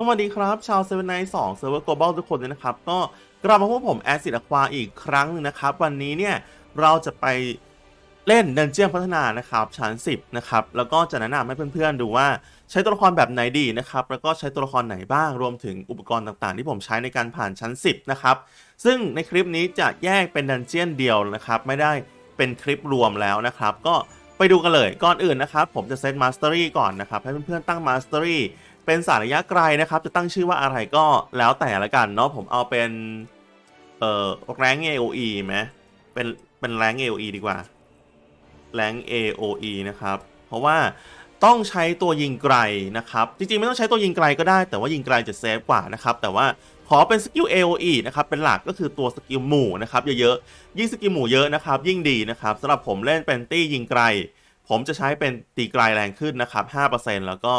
สวัสดีครับ ชาวเซเว่นไนท์สองเซิร์ฟเวอร์ global ทุกคนเลยนะครับ ก็กลับมาพบผมแอซิดอควาอีกครั้งหนึงนะครับ วันนี้เนี่ย เราจะไปเล่นดันเจียนพัฒนานะครับชั้น 10 นะครับ แล้วก็จะแนะนำให้เพื่อนๆ ดูว่าใช้ตัวละครแบบไหนดีนะครับ แล้วก็ใช้ตัวละครไหนบ้าง รวมถึงอุปกรณ์ต่างๆ ที่ผมใช้ในการผ่านชั้น 10 นะครับ ซึ่งในคลิปนี้จะแยกเป็นดันเจียนเดียวนะครับ ไม่ได้เป็นคลิปรวมแล้วนะครับ ก็ไปดูกันเลย ก่อนอื่นนะครับ ผมจะเซตมาสเตอรี่ก่อนนะครับ ให้เพื่อนๆตั้งมาสเตอรี่ เป็นสารระยะไกลนะครับ จะตั้งชื่อว่าอะไรก็แล้วแต่ละกันเนาะผมเอาเป็น เอ่อแรง AOE ไหมเป็นเป็นแรง AOE ดีกว่าแรง AOE นะครับ เพราะว่าต้องใช้ตัวยิงไกลนะครับ จริงๆ ไม่ต้องใช้ตัวยิงไกลก็ได้ แต่ว่ายิงไกลจะเซฟกว่านะครับ แต่ว่าขอเป็นสกิล AOE นะครับ เป็นหลักก็คือตัวสกิลหมู่นะครับเยอะๆ ยิ่งสกิลหมู่เยอะนะครับ ยิ่งดีนะครับสำหรับผมเล่นเป็นตี้ยิงไกล ผมจะใช้เป็นตีไกลแรงขึ้นนะครับ 5%แล้วก็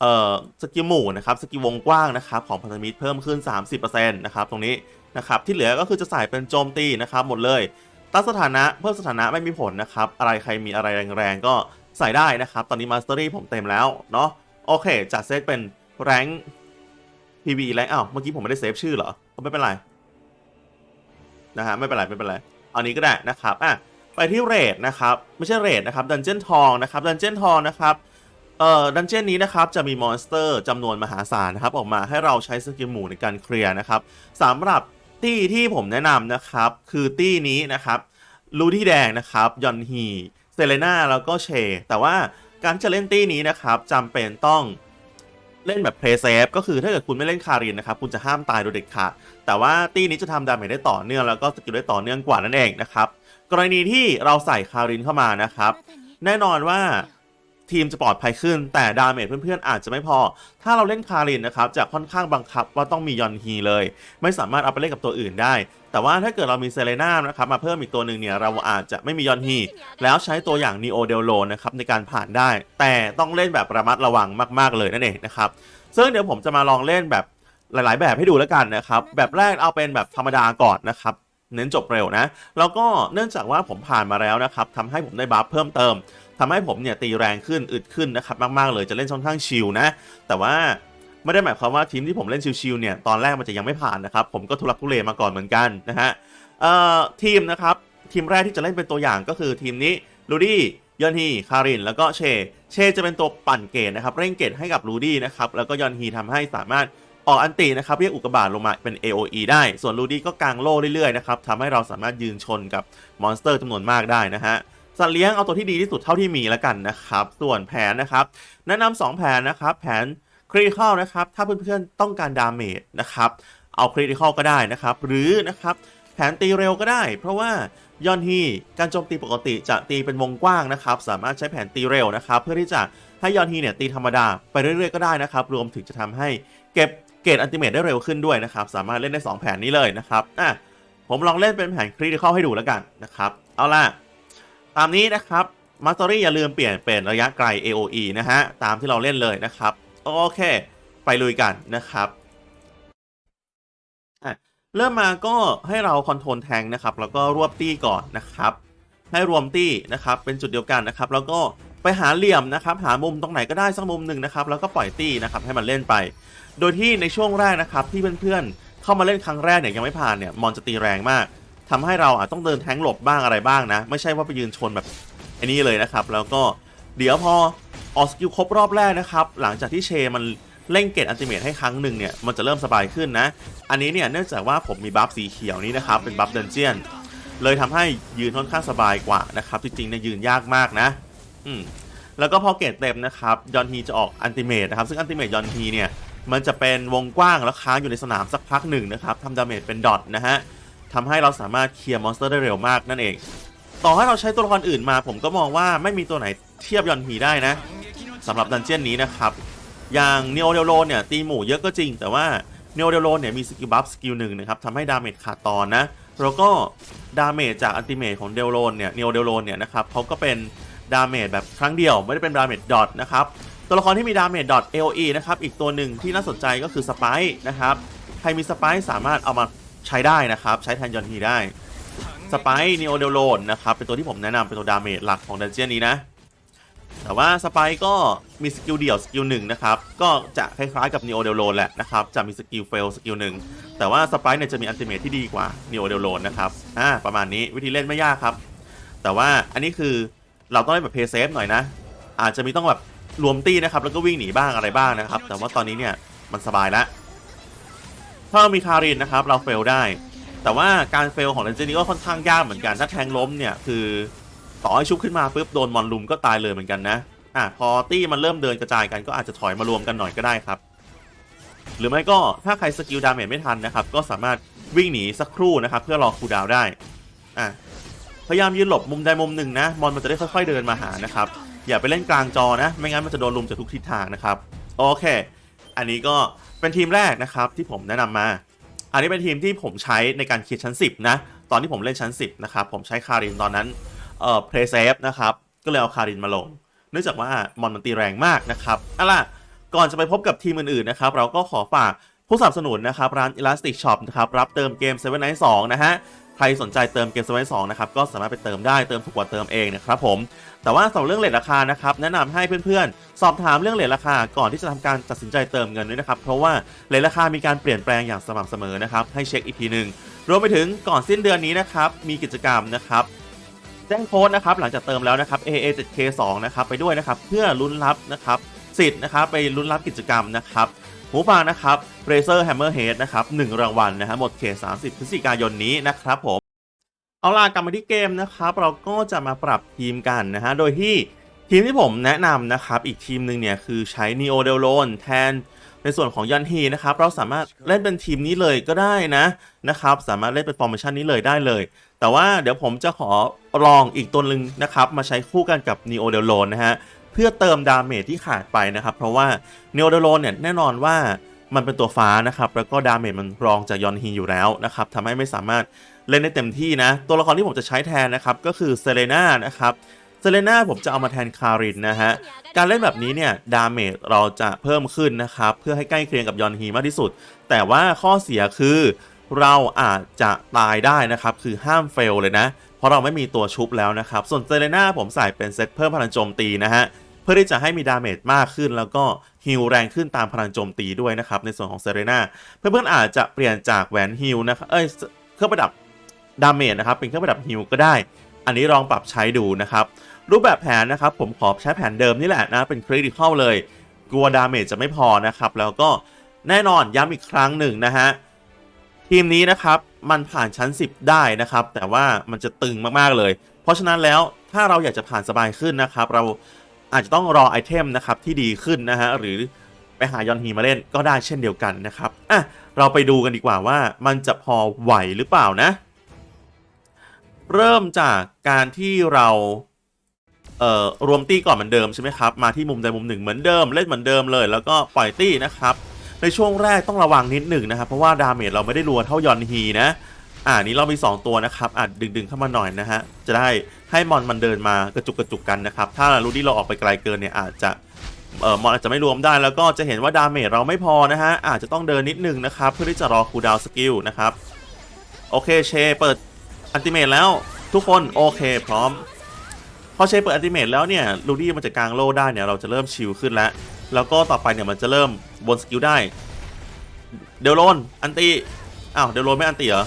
เอ่อสกิลหมู่นะครับสกิลวงกว้างนะครับของพันธมิตรเพิ่มขึ้น 30%นะครับตรงนี้นะครับที่เหลือก็คือจะใส่เป็นโจมตีนะครับหมดเลยตั้งสถานะเพิ่มสถานะไม่มีผลนะครับอะไรใครมีอะไรแรงๆก็ใส่ได้นะครับตอนนี้มาสเตอรี่ผมเต็มแล้วเนาะโอเคจัดเซตเป็นแรง PV แรงอ้าวเมื่อกี้ผมไม่ได้เซฟชื่อเหรอก็ไม่เป็นไรนะฮะไม่เป็นไรไม่เป็นไรเอานี้ก็ได้นะครับอะไปที่เรทนะครับไม่ใช่เรทนะครับดันเจี้ยนทองนะครับดันเจี้ยนทองนะครับ เอ่อดันเจี้ยนนี้นะครับจะมีมอนสเตอร์จำนวนมหาศาลนะครับออกมาให้เราใช้สกิลหมู่ในการเคลียร์นะครับสำหรับตี้ที่ผมแนะนำนะครับ คือตี้นี้นะครับลูดี้แดงนะครับยอนฮีเซเลนาแล้วก็เช แต่ว่าการจะเล่นตี้นี้นะครับจำเป็นต้องเล่นแบบเพลย์เซฟก็คือถ้าเกิดคุณไม่เล่นคารินนะครับ คุณจะห้ามตายโดยเด็ดขาดแต่ว่าตี้นี้จะทำดาเมจได้ต่อเนื่องแล้วก็สกิลได้ต่อเนื่องกว่านั่นเองนะครับ กรณีที่เราใส่คารินเข้ามานะครับ แน่นอนว่า ทีมจะปลอดภัยขึ้น แต่ดาเมจเพื่อนๆ อาจจะไม่พอ ถ้าเราเล่นคารินนะครับจะค่อนข้างบังคับว่าต้องมียอนฮีเลย ไม่สามารถเอาไปเล่นกับตัวอื่นได้ แต่ว่าถ้าเกิดเรามีเซเลน่านะครับมาเพิ่มอีกตัวหนึ่งเนี่ยเราอาจจะไม่มียอนฮีแล้วใช้ตัวอย่างนีโอเดลโลนะครับในการผ่านได้ แต่ต้องเล่นแบบระมัดระวังมากๆเลยนั่นเองนะครับซึ่งเดี๋ยวผมจะมาลองเล่นแบบหลาย ๆ แบบให้ดูแล้วกันนะครับแบบแรกเอาเป็นแบบธรรมดาก่อนนะครับเน้นจบเร็วนะแล้วก็เนื่องจากว่าผมผ่านมาแล้วนะครับทำให้ผมได้บัฟเพิ่มเติม ทำให้ผมเนี่ยตีแรงขึ้นอึดขึ้นนะครับมากๆเลยจะเล่นค่อนข้างชิลนะ แต่ว่าไม่ได้หมายความว่าทีมที่ผมเล่นชิลๆเนี่ยตอนแรกมันจะยังไม่ผ่านนะครับผมก็ทุลักทุเลมาก่อนเหมือนกันนะฮะเอ่อทีมนะครับทีมแรกที่จะเล่นเป็นตัวอย่างก็คือทีมนี้ลูดี้ยอนฮีคาริน แล้วก็เช เชจะเป็นตัวปั่นเกตนะครับเร่งเกตให้กับลูดี้นะครับแล้วก็ยอนฮีทำให้สามารถออกอันตีนะครับเรียกอุกกาบาตลงมาเป็น AOE ได้ ส่วนลูดี้ก็กางโล่เรื่อยๆนะครับทำให้เราสามารถยืนชนกับมอนสเตอร์จำนวนมากได้นะฮะ สัตว์เลี้ยงเอาตัวที่ดีที่สุดเท่าที่มีแล้วกันนะครับ ส่วนแผนนะครับ แนะนำสองแผนนะครับ แผนคริติคอลนะครับ ถ้าเพื่อนๆต้องการดาเมจนะครับ เอาคริติคอลก็ได้นะครับ หรือนะครับแผนตีเร็วก็ได้ เพราะว่ายอนฮีการโจมตีปกติจะตีเป็นวงกว้างนะครับ สามารถใช้แผนตีเร็วนะครับ เพื่อที่จะให้ยอนฮีเนี่ยตีธรรมดาไปเรื่อยๆก็ได้นะครับ รวมถึงจะทำให้เก็บเกรดอันติเมตได้เร็วขึ้นด้วยนะครับ สามารถเล่นได้ 2 แผนนี้เลยนะครับอะผมลองเล่นเป็นแผนคริติคอลให้ดูแล้วกันนะครับ เอาล่ะ ตามนี้นะครับมาสเตอรี่อย่าลืมเปลี่ยนเป็นระยะไกล AOE นะฮะ ตามที่เราเล่นเลยนะครับ โอเค ไปลุยกันนะครับอะเริ่มมาก็ให้เราคอนโทรลแทงนะครับ แล้วก็รวบตี้ก่อนนะครับ ให้รวมตี้นะครับ เป็นจุดเดียวกันนะครับ แล้วก็ไปหาเหลี่ยมนะครับ หามุมตรงไหนก็ได้สักมุมหนึ่งนะครับ แล้วก็ปล่อยตี้นะครับ ให้มันเล่นไป โดยที่ในช่วงแรกนะครับที่เพื่อนๆเข้ามาเล่นครั้งแรกเนี่ยยังไม่ผ่านเนี่ยมอนจะตีแรงมาก ทำให้เราอาจต้องเดินแทงหลบบ้างอะไรบ้างนะ ไม่ใช่ว่าไปยืนชนแบบไอ้นี้เลยนะครับ แล้วก็เดี๋ยวพอออกสกิลครบรอบแรกนะครับ หลังจากที่เชมันเล่งเกตอันติเมทให้ครั้งหนึ่งเนี่ยมันจะเริ่มสบายขึ้นนะ อันนี้เนี่ยเนื่องจากว่าผมมีบัฟสีเขียวนี้นะครับ เป็นบัฟเดนเจียน เลยทำให้ยืนค่อนข้างสบายกว่านะครับ จริงๆเนี่ยยืนยากมากนะ อืมแล้วก็พอเกตเต็มนะครับยอนฮีจะออกอันติเมทนะครับซึ่งอันติเมทยอนฮีเนี่ยมันจะเป็นวงกว้างแล้วค้างอยู่ในสนามสักพักหนึ่งนะครับทำดาเมจเป็นดอทนะฮะ ทำให้เราสามารถเคลียร์มอนสเตอร์ได้เร็วมากนั่นเอง ต่อให้เราใช้ตัวละครอื่นมา ผมก็มองว่าไม่มีตัวไหนเทียบยอนฮีได้นะสำหรับดันเจียนนี้นะครับ อย่างเนโอเดลโลเนี่ยตีหมู่เยอะก็จริง แต่ว่าเนโอเดลโลเนี่ยมีสกิลบัฟสกิลหนึ่งนะครับทำให้ดาเมจขาดตอนนะแล้วก็ดาเมจจากอัลติเมทของเดลโลนเนี่ยเนโอเดลโลนเนี่ยนะครับเขาก็เป็นดาเมจแบบครั้งเดียวไม่ได้เป็นดาเมจดอทนะครับตัวละครที่มีดาเมจดอท AOE นะครับอีกตัวหนึ่งที่น่าสนใจก็คือสไปซ์นะครับใครมีสไปซ์สามารถเอามา ใช้ได้นะครับ ใช้แทนยอนฮีได้สไปนีโอเดลโลนนะครับเป็นตัวที่ผมแนะนำเป็นตัวดาเมจหลักของดันเจียนนี้นะ แต่ว่าสไปก็มีสกิลเดี่ยวสกิลหนึ่งนะครับก็จะคล้ายๆกับ Neo d e l o n แหละนะครับจะมีสกิลเฟลสกิลหนึ่งแต่ว่าสไปเนี่ยจะมีอันติเมทที่ดีกว่า Neo d e l o n นะครับอ่าประมาณนี้วิธีเล่นไม่ยากครับ แต่ว่าอันนี้คือเราต้องเล่นแบบเพย์เซฟหน่อยนะ อาจจะมีต้องแบบรวมตีนะครับแล้วก็วิ่งหนีบ้างอะไรบ้างนะครับ แต่ว่าตอนนี้เนี่ยมันสบายแล้ว ถ้าเรามีคารินนะครับเราเฟลได้ แต่ว่าการเฟลของเลนเจนี่ก็ค่อนข้างยากเหมือนกันถ้าแทงล้มเนี่ยคือต่อให้ชุบขึ้นมาปุ๊บโดนมอนลุมก็ตายเลยเหมือนกันนะอะพอตี้มันเริ่มเดินกระจายกันก็อาจจะถอยมารวมกันหน่อยก็ได้ครับ หรือไม่ก็ถ้าใครสกิลดาเมจไม่ทันนะครับก็สามารถวิ่งหนีสักครู่นะครับเพื่อรอคูดาวได้อะพยายามยืนหลบมุมใดมุมหนึ่งนะมอนมันจะได้ค่อย ๆเดินมาหานะครับอย่าไปเล่นกลางจอนะ ไม่งั้นมันจะโดนลุมจากทุกทิศทางนะครับโอเค อันนี้ก็ เป็นทีมแรกนะครับที่ผมแนะนำมา อันนี้เป็นทีมที่ผมใช้ในการเคลียร์ชั้น 10 นะ ตอนที่ผมเล่นชั้น 10 นะครับ ผมใช้คารินตอนนั้นเอ่อเพลย์เซฟนะครับ ก็เลยเอาคารินมาลง เนื่องจากว่ามอนมันตีแรงมากนะครับเอาล่ะก่อนจะไปพบกับทีมอื่นๆนะครับ เราก็ขอฝากผู้สนับสนุนนะครับ ร้าน Elastic Shop นะครับ รับเติมเกม Seven Night 2 นะฮะ ใครสนใจเติมเกม Seven Night 2นะครับก็สามารถไปเติมได้เติมถูกกว่าเติมเองนะครับผมแต่ว่าสำหรับเรื่องเลทราคานะครับแนะนำให้เพื่อนๆ สอบถามเรื่องเลทราคาก่อนที่จะทำการตัดสินใจเติมเงินด้วยนะครับเพราะว่าเลทราคามีการเปลี่ยนแปลงอย่างสม่ำเสมอนะครับให้เช็คอีกทีหนึ่งรวมไปถึงก่อนสิ้นเดือนนี้นะครับมีกิจกรรมนะครับแจ้งโค้ดนะครับหลังจากเติมแล้วนะครับ AA 7K 2 นะครับไปด้วยนะครับเพื่อลุ้นรับนะครับสิทธิ์นะครับไปลุ้นรับกิจกรรมนะครับ หูฟังนะครับ Razer Hammerhead นะครับ1รางวัลนะฮะหมดเขต 30 พฤศจิกายนนี้นะครับผม เอาล่ะกลับมาที่เกมนะครับ เราก็จะมาปรับทีมกันนะฮะ โดยที่ทีมที่ผมแนะนำนะครับ อีกทีมหนึ่งเนี่ยคือใช้ Neo d e l o n แทนในส่วนของยันฮีนะครับ เราสามารถเล่นเป็นทีมนี้เลยก็ได้นะนะครับ สามารถเล่นเป็นฟอร์มชันนี้เลยได้เลย แต่ว่าเดี๋ยวผมจะขอลองอีกตัวหนึ่งนะครับ มาใช้คู่กันกับ Neo d e l o n นะฮะ เพื่อเติมดาเมจที่ขาดไปนะครับ เพราะว่า Neo d e l o n เนี่ยแน่นอนว่ามันเป็นตัวฟ้านะครับ แล้วก็ดาเมจมันรองจากยอนฮีอยู่แล้วนะครับทำให้ไม่สามารถเล่นได้เต็มที่นะ ตัวละครที่ผมจะใช้แทนนะครับ ก็คือเซเลน่านะครับเซเลน่าผมจะเอามาแทนคารินนะฮะ การเล่นแบบนี้เนี่ยดาเมจเราจะเพิ่มขึ้นนะครับ เพื่อให้ใกล้เคียงกับยอนฮีมากที่สุด แต่ว่าข้อเสียคือเราอาจจะตายได้นะครับ คือห้ามเฟลเลยนะ เพราะเราไม่มีตัวชุบแล้วนะครับ ส่วนเซเลน่าผมใส่เป็นเซตเพิ่มพลังโจมตีนะฮะ เพื่อที่จะให้มีดาเมจมากขึ้น แล้วก็ฮิลแรงขึ้นตามพลังโจมตีด้วยนะครับ ในส่วนของเซเลน่าเพื่อนๆอาจจะเปลี่ยนจากแหวนฮิลนะครับเอ้ยเครื่องประดับดาเมจนะครับเป็นเครื่องประดับฮิลก็ได้ อันนี้ลองปรับใช้ดูนะครับรูปแบบแผนนะครับผมขอใช้แผนเดิมนี่แหละนะเป็นคริติคอลเลย กลัวดาเมจจะไม่พอนะครับแล้วก็แน่นอนย้ำอีกครั้งหนึ่งนะฮะทีมนี้นะครับมันผ่านชั้น 10 ได้นะครับ แต่ว่ามันจะตึงมากๆเลย เพราะฉะนั้นแล้วถ้าเราอยากจะผ่านสบายขึ้นนะครับ เรา อาจจะต้องรอไอเทมนะครับที่ดีขึ้นนะฮะหรือไปหายอนฮีมาเล่นก็ได้เช่นเดียวกันนะครับอะเราไปดูกันดีกว่าว่ามันจะพอไหวหรือเปล่านะ เริ่มจากการที่เราเอ่อรวมตี้ก่อนเหมือนเดิมใช่ไหมครับมาที่มุมใดมุมหนึ่งเหมือนเดิมเล่นเหมือนเดิมเลย แล้วก็ปล่อยตี้นะครับในช่วงแรกต้องระวังนิดหนึ่งนะครับเพราะว่าดาเมจเราไม่ได้รัวเท่ายอนฮีนะ อ่านี้เรามี 2 ตัวนะครับอาจดึงดึงๆเข้ามาหน่อยนะฮะจะได้ให้มอนมันเดินมากระจุกกระจุกกันนะครับถ้ารูดี้เราออกไปไกลเกินเนี่ยอาจจะเอ่อมอนอาจจะไม่รวมได้แล้วก็จะเห็นว่าดาเมจเราไม่พอนะฮะอาจจะต้องเดินนิดนึงนะครับเพื่อที่จะรอคูลดาวน์สกิลนะครับโอเคเชเปิดอันติเมตแล้วทุกคนโอเคพร้อมพอเชเปิดอันติเมตแล้วเนี่ยลูดี้มันจะกลางโล่ได้เนี่ยเราจะเริ่มชิลขึ้นแล้ว แล้วก็ต่อไปเนี่ยมันจะเริ่มบนสกิลได้เดลโลนอันติอ้าวเดลโลนไม่อันติเหรอ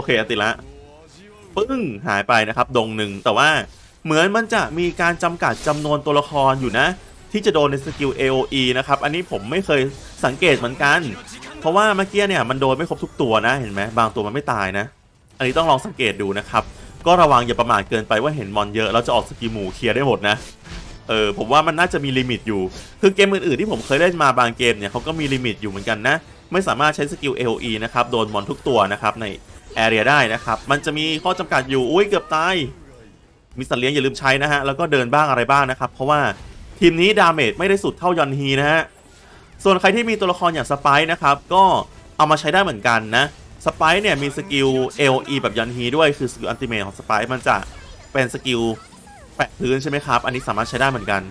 อเคอติละปึ้งหายไปนะครับ ดงหนึ่งแต่ว่าเหมือนมันจะมีการจำกัดจำนวนตัวละครอยู่นะ ที่จะโดนในสกิล AOE นะครับ อันนี้ผมไม่เคยสังเกตเหมือนกัน เพราะว่าเมื่อกี้เนี่ยมันโดนไม่ครบทุกตัวนะเห็นไหมบางตัวมันไม่ตายนะ อันนี้ต้องลองสังเกตดูนะครับ ก็ระวังอย่าประมาทเกินไปว่าเห็นมอนเยอะแล้วจะออกสกิลหมูเคลียร์ได้หมดนะเออผมว่ามันน่าจะมีลิมิตอยู่ คือเกมอื่นๆที่ผมเคยเล่นมาบางเกมเนี่ยเขาก็มีลิมิตอยู่เหมือนกันนะ ไม่สามารถใช้สกิล AOE นะครับโดนมอนทุกตัวนะครับใน แอเรียได้นะครับ มันจะมีข้อจำกัดอยู่ อุ้ยเกือบตาย มีสัตว์เลี้ยงอย่าลืมใช้นะฮะ แล้วก็เดินบ้างอะไรบ้างนะครับ เพราะว่าทีมนี้ดาเมจไม่ได้สุดเท่ายอนฮีนะฮะ ส่วนใครที่มีตัวละครอย่างสไปซ์นะครับ ก็เอามาใช้ได้เหมือนกันนะ สไปซ์เนี่ยมีสกิล AOE แบบยอนฮีด้วย คือสกิลอันติเมทของสไปซ์มันจะเป็นสกิลแปะพื้นใช่ไหมครับ อันนี้สามารถใช้ได้เหมือนกัน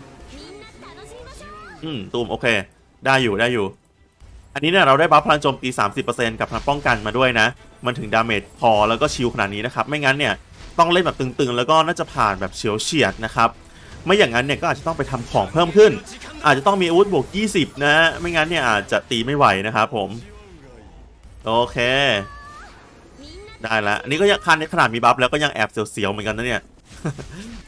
อืมตูมโอเค ได้อยู่ได้อยู่ อันนี้เนี่ยเราได้บัฟพลังโจมตี 30%กับพลังป้องกันมาด้วยนะ มันถึงดาเมจพอแล้วก็ชิลขนาดนี้นะครับ ไม่งั้นเนี่ยต้องเล่นแบบตึงๆ แล้วก็น่าจะผ่านแบบเฉียวเฉียดนะครับไม่อย่างนั้นเนี่ยก็อาจจะต้องไปทำของเพิ่มขึ้น อาจจะต้องมีอาวุธบวก 20 นะฮะไม่งั้นเนี่ยอาจจะตีไม่ไหวนะครับผมโอเค ได้แล้วอันนี้ก็ยังคันในขนาดมีบัฟแล้วก็ยังแอบเสียวๆเหมือนกันนะเนี่ย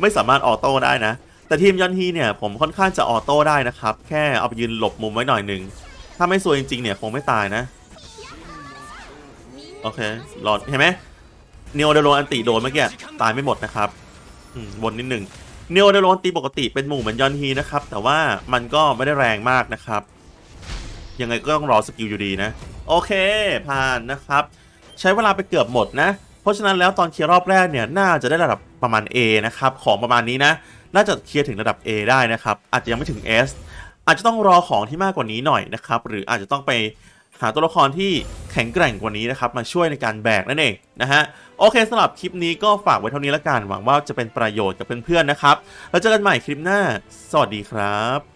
ไม่สามารถออโต้ได้นะ แต่ทีมยอนฮีเนี่ยผมค่อนข้างจะออโต้ได้นะครับ แค่เอาไปยืนหลบมุมไว้หน่อยหนึ่ง ถ้าไม่สวยจริงๆเนี่ยคงไม่ตายนะ โอเคหลอดเห็นไหมเนโอเดโรอันติโดนเมื่อกี้ตายไม่หมดนะครับวนนิดหนึ่งเนโอเดโรอันติปกติเป็นหมู่เหมือนยอนฮีนะครับ แต่ว่ามันก็ไม่ได้แรงมากนะครับ ยังไงก็ต้องรอสกิลอยู่ดีนะ โอเค ผ่านนะครับ ใช้เวลาไปเกือบหมดนะ เพราะฉะนั้นแล้วตอนเคลียร์รอบแรกเนี่ยน่าจะได้ระดับประมาณ A นะครับ ของประมาณนี้นะ น่าจะเคลียร์ถึงระดับ A ได้นะครับ อาจจะยังไม่ถึง S อาจจะต้องรอของที่มากกว่านี้หน่อยนะครับ หรืออาจจะต้องไปหาตัวละครที่แข็งแกร่งกว่านี้นะครับ มาช่วยในการแบกนั่นเองนะฮะโอเคสำหรับคลิปนี้ก็ฝากไว้เท่านี้ละกันหวังว่าจะเป็นประโยชน์กับเพื่อนๆนะครับ แล้วเจอกันใหม่คลิปหน้า สวัสดีครับ